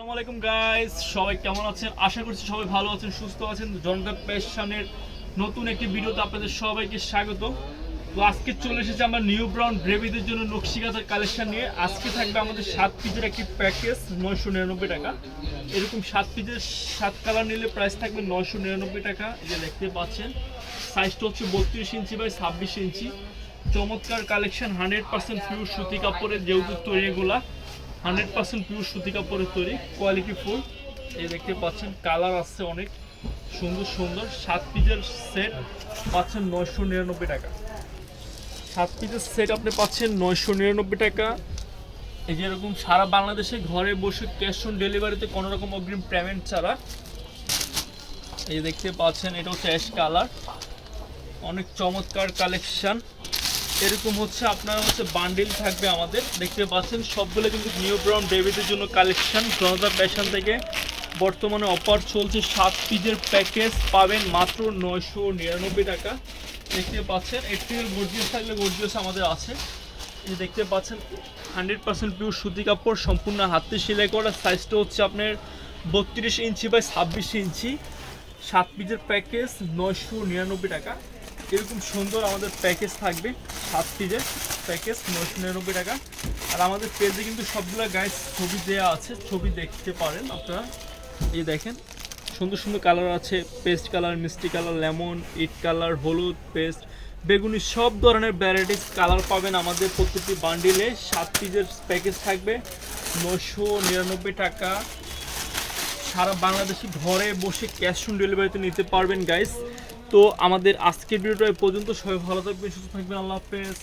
আসসালামু আলাইকুম গাইস সবাই কেমন আছেন? আশা করছি সবাই ভালো আছেন, সুস্থ আছেন। জনতা পেশনের নতুন একটি ভিডিওতে আপনাদের সবাইকে স্বাগত। তো আজকে চলে এসেছে আমরা নিউ ব্রাউন গ্রেভিদের জন্য নকশিকাতার কালেকশন নিয়ে। আজকে থাকবে আমাদের সাত পিসের একটি প্যাকেজ, নয়শো নিরানব্বই টাকা। এরকম সাত পিসের সাত কালার নিলে প্রাইস থাকবে নয়শো নিরানব্বই টাকা। যে দেখতে পাচ্ছেন সাইজটা হচ্ছে বত্রিশ ইঞ্চি বাই ছাব্বিশ ইঞ্চি। চমৎকার কালেকশন হান্ড্রেড পার্সেন্ট পিওর সুতি কাপড়ের যেহেতু তৈরিগুলা হান্ড্রেড পার্সেন্ট পিওর সুতি কাপড়ের তৈরি কোয়ালিটি ফুল এই দেখতে পাচ্ছেন কালার আসছে অনেক সুন্দর সুন্দর। সাত পিসের সেট পাচ্ছেন নয়শো নিরানব্বই টাকা। সাত পিসের সেট আপনি পাচ্ছেন নয়শো নিরানব্বই টাকা। এই যে এরকম সারা বাংলাদেশে ঘরে বসে ক্যাশ অন ডেলিভারিতে কোনো রকম অগ্রিম পেমেন্ট ছাড়া। এই দেখতে পাচ্ছেন এটা হচ্ছে অ্যাশ কালার অনেক চমৎকার কালেকশন এরকম হচ্ছে, আপনার হচ্ছে বান্ডিল থাকবে আমাদের। দেখতে পাচ্ছেন, সবগুলো কিন্তু নিউ ব্রাউন বেবিদের জন্য কালেকশন জনতা ফ্যাশন থেকে বর্তমানে অফার চলছে সাত পিসের প্যাকেজ পাবেন মাত্র নয়শো নিরানব্বই টাকা। দেখতে পাচ্ছেন এর গর্জিয়াস থাকলে গর্জিয়াস আমাদের আছে। এই দেখতে পাচ্ছেন হান্ড্রেড পার্সেন্ট পিওর সুতি কাপড়, সম্পূর্ণ হাতে সেলাই করা। সাইজটা হচ্ছে আপনার বত্রিশ ইঞ্চি বাই ছাব্বিশ ইঞ্চি। সাত পিসের প্যাকেজ নয়শো নিরানব্বই টাকা। এরকম সুন্দর আমাদের প্যাকেজ থাকবে, সাত পিসের প্যাকেজ নয়শো নিরানব্বই টাকা। আর আমাদের পেজে কিন্তু সবগুলো গাইস ছবি দেওয়া আছে, ছবি দেখতে পারেন আপনারা। এই দেখেন, সুন্দর সুন্দর কালার আছে পেস্ট কালার মিষ্টি কালার লেমন ইট কালার হলুদ পেস্ট বেগুনি সব ধরনের ভ্যারাইটিস কালার পাবেন আমাদের প্রত্যেকটি বান্ডিলে সাত পিসের প্যাকেজ থাকবে নশো নিরানব্বই টাকা। সারা বাংলাদেশে ঘরে বসে ক্যাশ অন ডেলিভারিতে নিতে পারবেন গাইস তো আমাদের আজকের ভিডিওটা পর্যন্ত। সবাই ভালো থাকবেন সুস্থ থাকবেন। আল্লাহ হাফেজ।